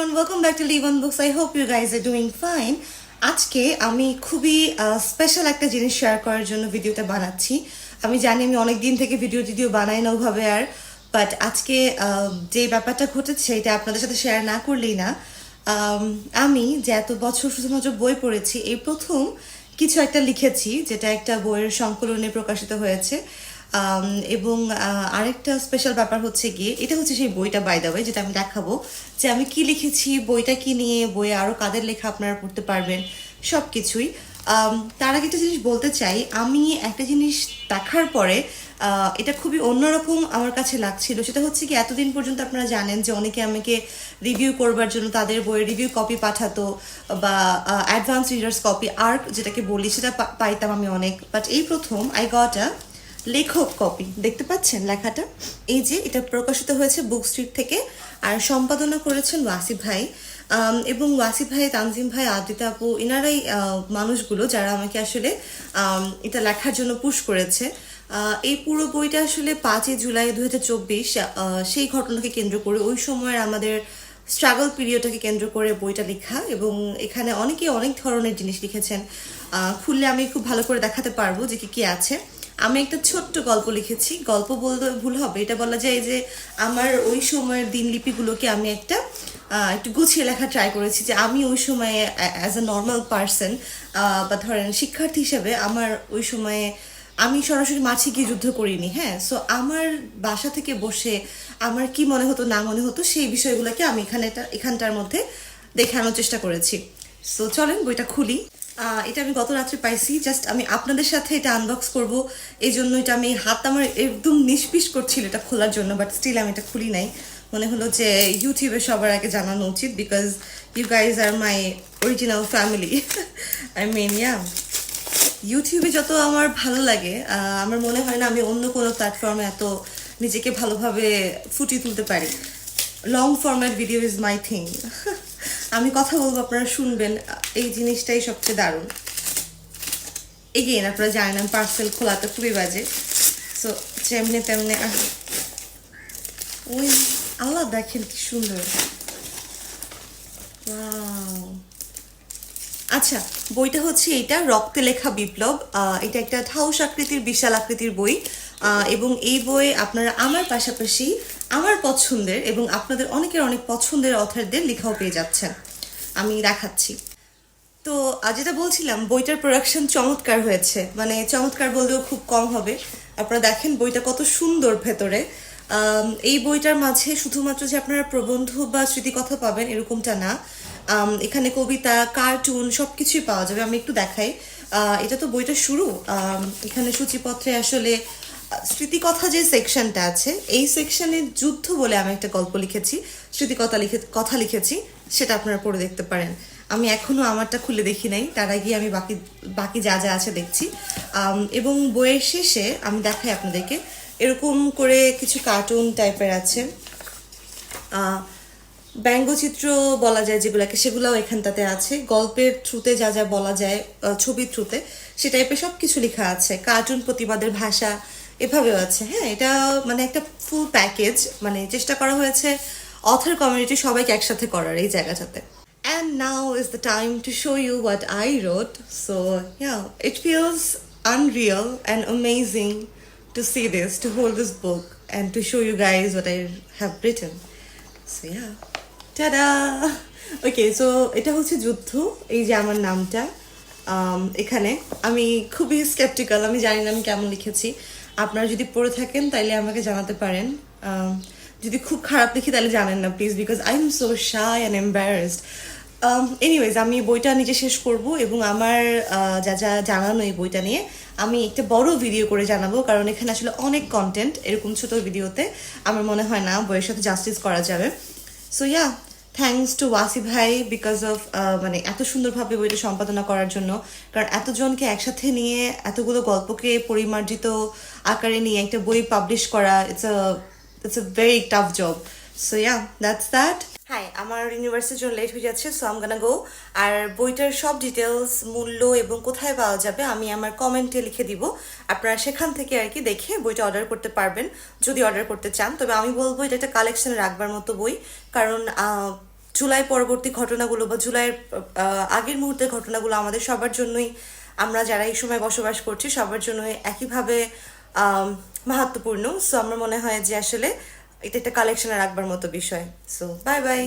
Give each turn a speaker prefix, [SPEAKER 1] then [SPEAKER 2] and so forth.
[SPEAKER 1] everyone, welcome back to Levan Books. I hope you guys are doing fine. আজকে আমি খুবই special একটা জিনিস শেয়ার করার জন্য ভিডিওটা বানাচ্ছি আমি জানি আমি অনেক দিন থেকে ভিডিও টিডিও বানাই না ওভাবে আর বাট আজকে যে ব্যাপারটা ঘটেছে এটা আপনাদের সাথে শেয়ার না করলেই না আম, যে এত বছর শুধুমাত্র বই পড়েছি এই প্রথম কিছু একটা লিখেছি যেটা একটা বইয়ের সংকলনে প্রকাশিত হয়েছে এবং আরেকটা স্পেশাল ব্যাপার হচ্ছে গিয়ে, এটা হচ্ছে সেই বইটা বাই ওয়ে যেটা আমি দেখাবো, যে আমি কি লিখেছি, বইটা কি নিয়ে, বইয়ে আরও কাদের লেখা আপনারা পড়তে পারবেন সব কিছুই তার আগে একটা জিনিস বলতে চাই, আমি একটা জিনিস দেখার পরে এটা খুবই অন্যরকম আমার কাছে লাগছিল, সেটা হচ্ছে কি এতদিন পর্যন্ত আপনারা জানেন যে অনেকে আমাকে রিভিউ করবার জন্য তাদের বইয়ের রিভিউ কপি পাঠাতো, বা অ্যাডভান্স রিডার্স কপি আর্ক যেটাকে বলি, সেটা পাইতাম আমি অনেক বাট এই প্রথম আই গট আ লেখক কপি, দেখতে পাচ্ছেন লেখাটা? এই যে এটা প্রকাশিত হয়েছে বুক স্ট্রিট থেকে আর সম্পাদনা করেছেন ওয়াসিফ ভাই। এবং ওয়াসিফ ভাই, তানজিম ভাই, আদিতা আপু, এনারাই মানুষগুলো যারা আমাকে আসলে এটা লেখার জন্য পুশ করেছে। এই পুরো বইটা আসলে পাঁচই জুলাই দু হাজার চব্বিশ সেই ঘটনাকে কেন্দ্র করে, ওই সময়ের আমাদের স্ট্রাগল পিরিয়ডটাকে কেন্দ্র করে বইটা লেখা এবং এখানে অনেকে অনেক ধরনের জিনিস লিখেছেন। খুললে আমি খুব ভালো করে দেখাতে পারব যে কি কী আছে। আমি একটা ছোট্ট গল্প লিখেছি। গল্প বলতে ভুল হবে। এটা বলা যায় যে আমার ওই সময়ের দিনলিপিগুলোকে আমি একটা একটু গুছিয়ে লেখা ট্রাই করেছি যে আমি ওই সময়ে অ্যাজ আ নর্মাল পার্সন বা ধরেন শিক্ষার্থী হিসেবে আমার ওই সময়ে আমি সরাসরি মাঠে গিয়ে যুদ্ধ করিনি হ্যাঁ? সো আমার বাসা থেকে বসে আমার কি মনে হতো, না মনে হতো, সেই বিষয়গুলোকে আমি এখানে এখানটার মধ্যে দেখানোর চেষ্টা করেছি। সো চলেন বইটা খুলি। এটা আমি গত রাত্রে পাইছি। জাস্ট আমি আপনাদের সাথে এটা আনবক্স করব। এই জন্য এটা আমি হাত আমার একদম নিষ্পিস করছিল এটা খোলার জন্য বাট স্টিল আমি এটা খুলি নাই। মনে হলো যে ইউটিউবে সবার আগে জানানো উচিত because you guys are my original family I mean yeah ইউটিউবে যত আমার ভালো লাগে আমার মনে হয় না আমি অন্য কোনো প্ল্যাটফর্মে এত নিজেকে ভালোভাবে ফুটিয়ে তুলতে পারি। Long format video is my thing আমি কথা বলব, আপনারা শুনবেন। এই জিনিসটাই সবচেয়ে দারুণ। এগেন আপনারা জানেন আমি পার্সেল খোলাতে খুবই বাজে। সো যেমনি তেমনি ওই আল্লাহ দেখেন কি সুন্দর. আচ্ছা বইটা হচ্ছে এটা রক্তে লেখা বিপ্লব। এটা একটা ঠাউস আকৃতির, বিশাল আকৃতির বই। এবং এই বই আপনারা আমার পাশাপাশি আমার পছন্দের এবং আপনাদের অনেকের অনেক পছন্দের অথারদের লেখাও পেয়ে যাচ্ছেন। আমি দেখাচ্ছি। তো যেটা বলছিলাম, বইটার প্রোডাকশন চমৎকার হয়েছে। মানে চমৎকার বললেও খুব কম হবে। আপনারা দেখেন বইটা কত সুন্দর ভেতরে। এই বইটার মাঝে শুধুমাত্র যে আপনারা প্রবন্ধ বা স্মৃতিকথা পাবেন এরকমটা না। এখানে কবিতা কার্টুন সব কিছুই পাওয়া যাবে। আমি একটু দেখাই। এটা তো বইটা শুরু। এখানে সূচিপত্রে আসলে স্মৃতিকথা যে সেকশনটা আছে, এই সেকশনে যুদ্ধ বলে আমি একটা গল্প লিখেছি স্মৃতিকথা লিখে, কথা লিখেছি, সেটা আপনারা পড়ে দেখতে পারেন। আমি এখনও আমারটা খুলে দেখি নাই, তার আগে আমি বাকি বাকি যা যা আছে দেখছি। এবং বইয়ের শেষে আমি দেখাই আপনাদেরকে, এরকম করে কিছু কার্টুন টাইপের আছে। ব্যঙ্গচিত্র বলা যায় যেগুলোকে, সেগুলোও এখানটাতে আছে। গল্পের থ্রুতে যা যা বলা যায় ছবির থ্রুতে সে টাইপের সব কিছু লেখা আছে। কার্টুন প্রতিবাদের ভাষা এভাবেও আছে। হ্যাঁ এটা মানে একটা ফুল প্যাকেজ মানে চেষ্টা করা হয়েছে অথর কমিউনিটি সবাইকে একসাথে করার এই জায়গাটাতে। And now is the time to show you what I wrote so yeah it feels unreal and amazing to see this to hold this book and to show you guys what I have written so yeah tada okay so এটা হচ্ছে যুদ্ধ, এই যে আমার নামটা। um, এখানে আমি খুবই স্কেপটিক্যাল আমি জানি না আমি কেমন লিখেছি। আপনারা যদি পড়ে থাকেন, তাইলে আমাকে জানাতে পারেন। যদি খুব খারাপ দেখি তাহলে জানেন না please because I am so shy and embarrassed anyways আমি বইটা নিজে শেষ করব এবং আমার যা যা জানানো এই বইটা নিয়ে, আমি একটা বড় ভিডিও করে জানাব, কারণ এখানে আসলে অনেক কন্টেন্ট এরকম ছোট ভিডিওতে আমার মনে হয় না বইয়ের সাথে জাস্টিস করা যাবে। So yeah thanks to Wasi ভাই বিকজ অফ মানে এত সুন্দরভাবে বইটা সম্পাদনা করার জন্য। কারণ এতজনকে একসাথে নিয়ে এতগুলো গল্পকে পরিমার্জিত আকারে নিয়ে একটা বই পাবলিশ করা it's a it's a very tough job so yeah that's that হ্যাঁ আমার ইউনিভার্সিটির জন্য লেট হয়ে যাচ্ছে সো আম গানা গো আর বইটার সব ডিটেলস মূল্য এবং কোথায় পাওয়া যাবে, আমি আমার কমেন্টে লিখে দিব। আপনারা সেখান থেকে আর কি দেখে বইটা অর্ডার করতে পারবেন, যদি অর্ডার করতে চান। তবে আমি বলব এটা একটা কালেকশন রাখবার মতো বই, কারণ জুলাই পরবর্তী ঘটনাগুলো বা জুলাইয়ের আগের মুহূর্তের ঘটনাগুলো আমাদের সবার জন্যই, আমরা যারা এই সময় বসবাস করছি, সবার জন্যই একইভাবে মাহাত্মপূর্ণ। সো আমার মনে হয় যে আসলে এটা একটা কালেকশনে রাখবার মতো বিষয়। So bye bye